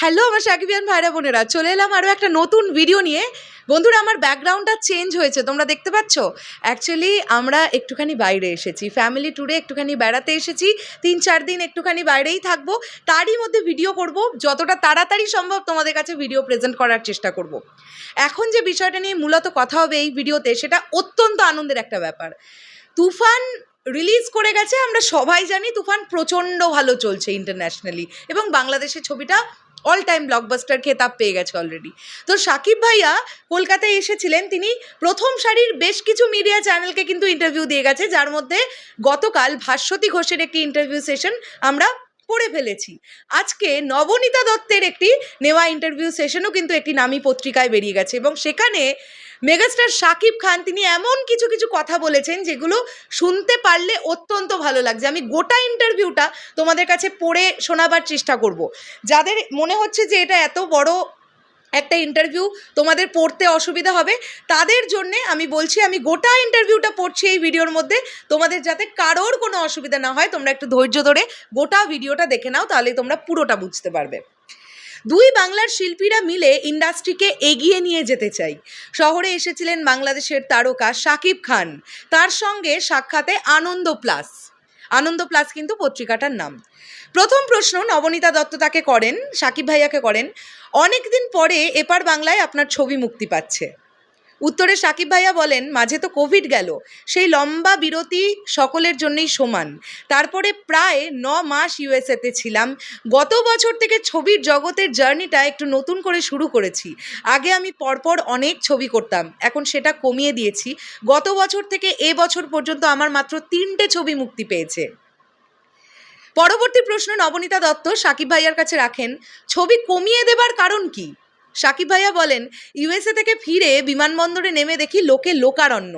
Hello আমার সাকিবিয়ান ভাইরা বোনেরা, চলে এলাম আরও একটা নতুন ভিডিও নিয়ে। বন্ধুরা, আমার ব্যাকগ্রাউন্ডটা চেঞ্জ হয়েছে, তোমরা দেখতে পাচ্ছ? অ্যাকচুয়ালি আমরা একটুখানি বাইরে এসেছি ফ্যামিলি ট্যুরে একটুখানি বেড়াতে এসেছি, তিন চার দিন একটুখানি বাইরেই থাকব। তারই মধ্যে ভিডিও করব, যতটা তাড়াতাড়ি সম্ভব তোমাদের কাছে ভিডিও প্রেজেন্ট করার চেষ্টা করব। এখন যে বিষয়টা নিয়ে মূলত কথা হবে এই ভিডিওতে সেটা অত্যন্ত আনন্দের একটা ব্যাপার। তুফান রিলিজ করে গেছে, আমরা সবাই জানি, তুফান প্রচণ্ড ভালো চলছে ইন্টারন্যাশনালি এবং বাংলাদেশের ছবিটা অল টাইম ব্লকবাস্টার খেতাব পেয়ে গেছে অলরেডি তো সাকিব ভাইয়া কলকাতায় এসেছিলেন, তিনি প্রথম সারির বেশ কিছু মিডিয়া চ্যানেলকে কিন্তু ইন্টারভিউ দিয়ে গেছে, যার মধ্যে গতকাল ভাস্বতী ঘোষের একটি ইন্টারভিউ সেশন আমরা পড়ে ফেলেছি। আজকে নবনীতা দত্তের একটি নেওয়া ইন্টারভিউ সেশনও কিন্তু একটি নামী পত্রিকায় বেরিয়ে গেছে এবং সেখানে মেগাস্টার শাকিব খান, তিনি এমন কিছু কিছু কথা বলেছেন যেগুলো শুনতে পারলে অত্যন্ত ভালো লাগছে। আমি গোটা ইন্টারভিউটা তোমাদের কাছে পড়ে শোনাবার চেষ্টা করব। যাদের মনে হচ্ছে যে এটা এত বড় একটা ইন্টারভিউ তোমাদের পড়তে অসুবিধা হবে, তাদের জন্যে আমি বলছি, আমি গোটা ইন্টারভিউটা পড়ছি এই ভিডিওর মধ্যে। তোমাদের যাতে কারোর কোনো অসুবিধা না হয়, তোমরা একটু ধৈর্য ধরে গোটা ভিডিওটা দেখে নাও, তাহলে তোমরা পুরোটা বুঝতে পারবে। দুই বাংলার শিল্পীরা মিলে ইন্ডাস্ট্রিকে এগিয়ে নিয়ে যেতে চাই। শহরে এসেছিলেন বাংলাদেশের তারকা শাকিব খান। তার সঙ্গে সাক্ষাতে আনন্দ প্লাস। আনন্দ প্লাস কিন্তু পত্রিকাটার নাম। প্রথম প্রশ্ন নবনীতা দত্ত তাকে করেন, সাকিব ভাইয়াকে করেন। অনেকদিন পরে এপার বাংলায় আপনার ছবি মুক্তি পাচ্ছে। উত্তরে সাকিব ভাইয়া বলেন, মাঝে তো কোভিড গেল। সেই লম্বা বিরতি সকলের জন্যই সমান। তারপরে প্রায় ন মাস ইউএসএতে ছিলাম। গত বছর থেকে ছবির জগতের জার্নিটা একটু নতুন করে শুরু করেছি। আগে আমি পরপর অনেক ছবি করতাম। এখন সেটা কমিয়ে দিয়েছি। গত বছর থেকে এ বছর পর্যন্ত আমার মাত্র তিনটে ছবি মুক্তি পেয়েছে। পরবর্তী প্রশ্ন নবনীতা দত্ত সাকিব ভাইয়ার কাছে রাখেন, ছবি কমিয়ে দেবার কারণ কি? সাকিব ভাইয়া বলেন ইউএসএ থেকে ফিরে বিমানবন্দরে নেমে দেখি লোকে লোকারণ্য।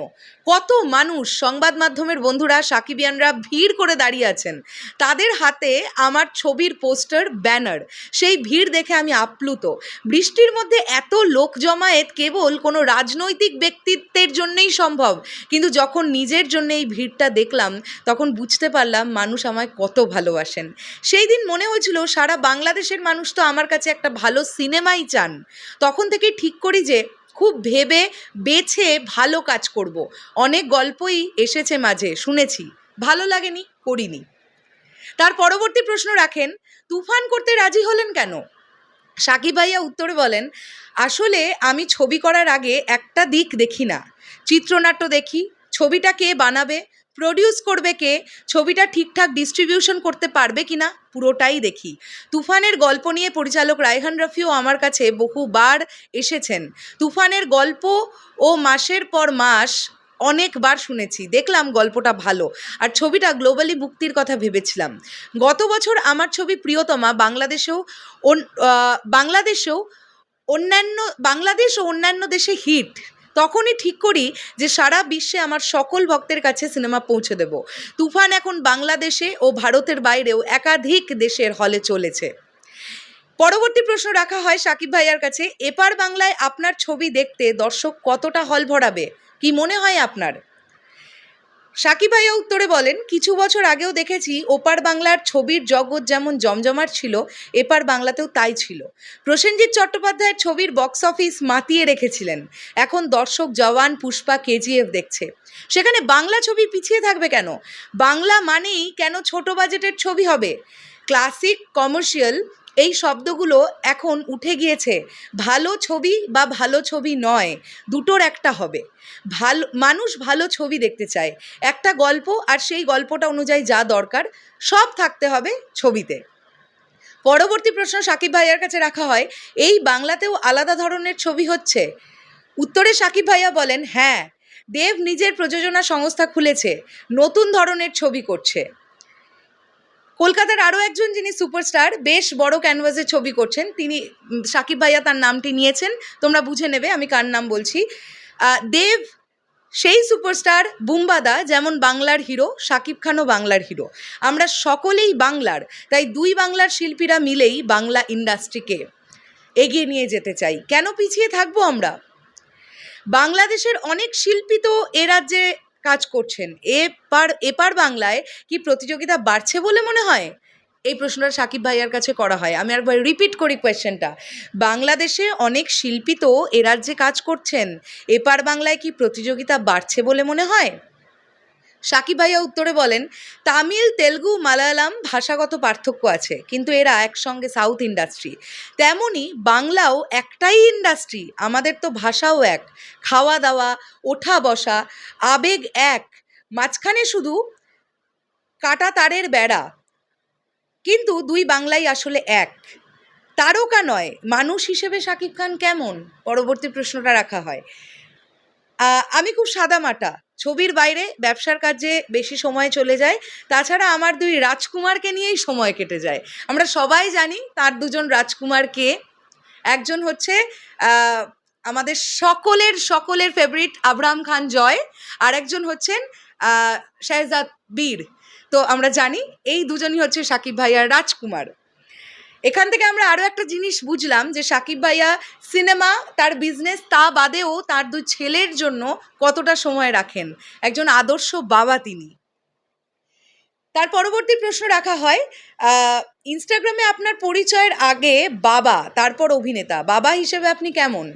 কত মানুষ সংবাদ মাধ্যমের বন্ধুরা, সাকিবিয়ানরা ভিড় করে দাঁড়িয়ে আছেন। তাদের হাতে আমার ছবির পোস্টার, ব্যানার। সেই ভিড় দেখে আমি আপ্লুত। বৃষ্টির মধ্যে এত লোক জমায়েত কেবল কোনো রাজনৈতিক ব্যক্তিত্বের জন্যই সম্ভব। কিন্তু যখন নিজের জন্য এই ভিড়টা দেখলাম, তখন বুঝতে পারলাম মানুষ আমায় কত ভালোবাসেন। সেই দিন মনে হয়েছিল, সারা বাংলাদেশের মানুষ তো আমার কাছে একটা ভালো সিনেমাই চান। তখন থেকেই ঠিক করি যে খুব ভেবে বেছে ভালো কাজ করব। অনেক গল্পই এসেছে মাঝে, শুনেছি। ভালো লাগেনি, করিনি। তার পরবর্তী প্রশ্ন রাখেন, তুফান করতে রাজি হলেন কেন? সাকিব ভাইয়া উত্তরে বলেন, আসলে আমি ছবি করার আগে একটা দিক দেখি না, চিত্রনাট্য দেখি ছবিটা কে বানাবে প্রডিউস করবে কে, ছবিটা ঠিকঠাক ডিস্ট্রিবিউশন করতে পারবে কি না পুরোটাই দেখি। তুফানের গল্প নিয়ে পরিচালক রায়হান রফিও আমার কাছে বহুবার এসেছেন। তুফানের গল্প ও মাসের পর মাস অনেকবার শুনেছি, দেখলাম গল্পটা ভালো, আর ছবিটা গ্লোবালি মুক্তির কথা ভেবেছিলাম। গত বছর আমার ছবি প্রিয়তমা বাংলাদেশেও বাংলাদেশেও অন্যান্য, বাংলাদেশ ও অন্যান্য দেশে হিট তখনই ঠিক করি যে সারা বিশ্বে আমার সকল ভক্তের কাছে সিনেমা পৌঁছে দেব। তুফান এখন বাংলাদেশে ও ভারতের বাইরেও একাধিক দেশের হলে চলেছে। পরবর্তী প্রশ্ন রাখা হয় সাকিব ভাইয়ার কাছে, এপার বাংলায় আপনার ছবি দেখতে দর্শক কতটা হল ভরাবে? কি মনে হয় আপনার? সাকিব ভাইয়া উত্তরে বলেন, কিছু বছর আগেও দেখেছি ওপার বাংলার ছবির জগৎ যেমন জমজমাট ছিল, এপার বাংলাতেও তাই ছিল। প্রসেনজিৎ চট্টোপাধ্যায়ের ছবির বক্স অফিস মাতিয়ে রেখেছিলেন। এখন দর্শক জওয়ান পুষ্পা কেজিএফ দেখছে। সেখানে বাংলা ছবি পিছিয়ে থাকবে কেন? বাংলা মানেই কেন ছোট বাজেটের ছবি হবে? ক্লাসিক, কমার্শিয়াল এই শব্দগুলো এখন উঠে গিয়েছে। ভালো ছবি বা ভালো ছবি নয়, দুটোর একটা হবে। ভালো, মানুষ ভালো ছবি দেখতে চায়। একটা গল্প আর সেই গল্পটা অনুযায়ী যা দরকার, সব থাকতে হবে ছবিতে। পরবর্তী প্রশ্ন সাকিব ভাইয়ার কাছে রাখা হয়, এই বাংলাতেও আলাদা ধরনের ছবি হচ্ছে? উত্তরে সাকিব ভাইয়া বলেন হ্যাঁ দেব নিজের প্রযোজনা সংস্থা খুলেছে, নতুন ধরনের ছবি করছে। কলকাতার আরও একজন যিনি সুপারস্টার, বেশ বড় ক্যানভাসে ছবি করছেন। তিনি সাকিব ভাইয়া তার নামটি নিয়েছেন। তোমরা বুঝে নেবে আমি কার নাম বলছি। দেব, সেই সুপারস্টার বুম্বাদা যেমন বাংলার হিরো শাকিব খানও বাংলার হিরো। আমরা সকলেই বাংলার, তাই দুই বাংলার শিল্পীরা মিলেই বাংলা ইন্ডাস্ট্রিকে এগিয়ে নিয়ে যেতে চাই। কেন পিছিয়ে থাকব আমরা? বাংলাদেশের অনেক শিল্পী তো এ রাজ্যে কাজ করছেন। এপার এপার বাংলায় কি প্রতিযোগিতা বাড়ছে বলে মনে হয়? এই প্রশ্নটা সাকিব ভাইয়ার কাছে করা হয়। আমি একবার রিপিট করি কোয়েশ্চেনটা বাংলাদেশে অনেক শিল্পী তো এ রাজ্যে কাজ করছেন, এপার বাংলায় কি প্রতিযোগিতা বাড়ছে বলে মনে হয়? সাকিব ভাইয়া উত্তরে বলেন, তামিল, তেলগু, মালায়ালাম ভাষাগত পার্থক্য আছে, কিন্তু এরা একসঙ্গে সাউথ ইন্ডাস্ট্রি। তেমনই বাংলাও একটাই ইন্ডাস্ট্রি, আমাদের তো ভাষাও এক, খাওয়া দাওয়া, ওঠা বসা, আবেগ এক, মাঝখানে শুধু কাটা তারের বেড়া, কিন্তু দুই বাংলাই আসলে এক। তারকা নয়, মানুষ হিসেবে শাকিব খান কেমন? পরবর্তী প্রশ্নটা রাখা হয়। আমি খুব সাদামাটা ছবির বাইরে ব্যবসার কাজে বেশি সময় চলে যায়। তাছাড়া আমার দুই রাজকুমারকে নিয়েই সময় কেটে যায়। আমরা সবাই জানি তার দুজন রাজকুমার কে। একজন হচ্ছে আমাদের সকলের সকলের ফেভারিট আব্রাহাম খান জয়। আর একজন হচ্ছেন শেহজাদ বীর। তো আমরা জানি এই দুজনই হচ্ছে সাকিব ভাইয়ার রাজকুমার। এখান থেকে আমরা আরও একটা জিনিস বুঝলাম যে সাকিব ভাইয়া সিনেমা, তার বিজনেস তা বাদেও তার দুই ছেলের জন্য কতটা সময় রাখেন? একজন আদর্শ বাবা তিনি। তার পরবর্তী প্রশ্ন রাখা হয় ইনস্টাগ্রামে আপনার পরিচয়ের আগে বাবা, তারপর অভিনেতা, বাবা হিসেবে আপনি কেমন?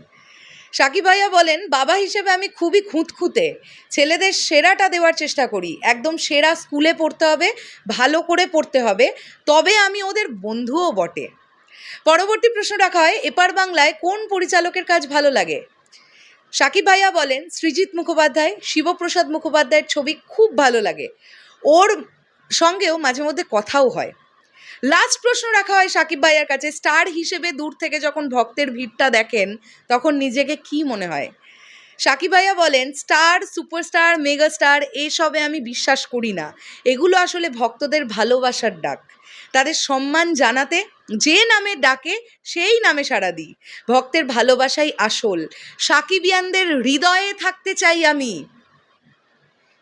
সাকিব ভাইয়া বলেন, বাবা হিসেবে আমি খুবই খুঁতখুঁতে। ছেলেদের সেরাটা দেওয়ার চেষ্টা করি। একদম সেরা স্কুলে পড়তে হবে, ভালো করে পড়তে হবে। তবে আমি ওদের বন্ধুও বটে। পরবর্তী প্রশ্ন রাখা হয়, এপার বাংলায় কোন পরিচালকের কাজ ভালো লাগে? সাকিব ভাইয়া বলেন সৃজিৎ মুখোপাধ্যায়, শিবপ্রসাদ মুখোপাধ্যায়ের ছবি খুব ভালো লাগে। ওর সঙ্গেও মাঝে মধ্যে কথাও হয়। লাস্ট প্রশ্ন রাখা হয় সাকিব ভাইয়ার কাছে। স্টার হিসেবে দূর থেকে যখন ভক্তের ভিড়টা দেখেন, তখন নিজেকে কি মনে হয়? সাকিব ভাইয়া বলেন, স্টার, সুপারস্টার, মেগাস্টার, এসবে আমি বিশ্বাস করি না। এগুলো আসলে ভক্তদের ভালোবাসার ডাক। তাদের সম্মান জানাতে যে নামে ডাকে, সেই নামে সাড়া দিই। ভক্তের ভালোবাসাই আসল। সাকিবিয়ানদের হৃদয়ে থাকতে চাই আমি।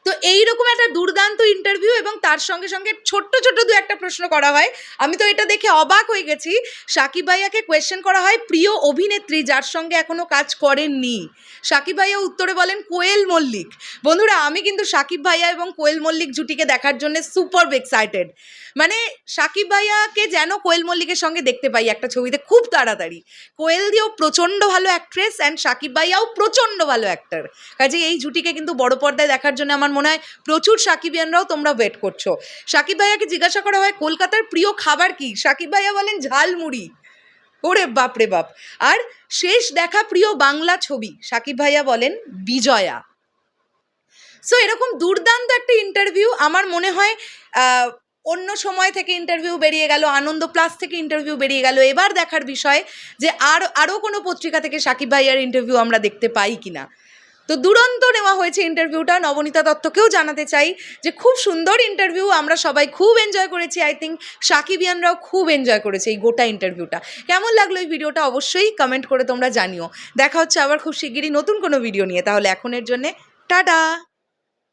তো এইরকম একটা দুর্দান্ত ইন্টারভিউ এবং তার সঙ্গে সঙ্গে ছোট্ট ছোট্ট দু একটা প্রশ্ন করা হয়। আমি তো এটা দেখে অবাক হয়ে গেছি। সাকিব ভাইয়াকে কোয়েশ্চেন করা হয় প্রিয় অভিনেত্রী যার সঙ্গে এখনও কাজ করেননি। সাকিব ভাইয়া উত্তরে বলেন, কোয়েল মল্লিক। বন্ধুরা, আমি কিন্তু সাকিব ভাইয়া এবং কোয়েল মল্লিক জুটিকে দেখার জন্য সুপার এক্সাইটেড মানে সাকিব ভাইয়াকে যেন কোয়েল মল্লিকের সঙ্গে দেখতে পাই একটা ছবিতে খুব তাড়াতাড়ি। কোয়েল দিয়েও প্রচণ্ড ভালো অ্যাক্ট্রেস অ্যান্ড সাকিব ভাইয়াও প্রচণ্ড ভালো অ্যাক্টর কাজে এই জুটিকে কিন্তু বড় পর্দায় দেখার জন্য আমার মনে হয় প্রচুর সাকিবিয়ানরাও তোমরা ওয়েট করছ। সাকিব ভাইয়াকে জিজ্ঞাসা করা হয়, কলকাতার প্রিয় খাবার কি? সাকিব ভাইয়া বলেন, ঝালমুড়ি। ওরে বাপ রে বাপ। আর শেষ দেখা প্রিয় বাংলা ছবি, সাকিব ভাইয়া বলেন, বিজয়া। সো এরকম দুর্দান্ত একটা ইন্টারভিউ আমার মনে হয় অন্য সময় থেকে ইন্টারভিউ বেরিয়ে গেল, আনন্দ প্লাস থেকে ইন্টারভিউ বেরিয়ে গেল। এবার দেখার বিষয় যে আর, আরও কোনো পত্রিকা থেকে সাকিব ভাইয়ার ইন্টারভিউ আমরা দেখতে পাই কিনা। তো দুরন্ত নেওয়া হয়েছে ইন্টারভিউটা নবনীতা দত্তকেও জানাতে চাই যে, খুব সুন্দর ইন্টারভিউ আমরা সবাই খুব এনজয় করেছি আই থিঙ্ক সাকিবিয়ানরাও খুব এনজয় করেছে এই গোটা ইন্টারভিউটা কেমন লাগল এই ভিডিওটা অবশ্যই কমেন্ট করে তোমরা জানিও। দেখা হচ্ছে আবার খুব শিগগিরই নতুন কোনো ভিডিও নিয়ে। তাহলে এখনের জন্যে টাটা!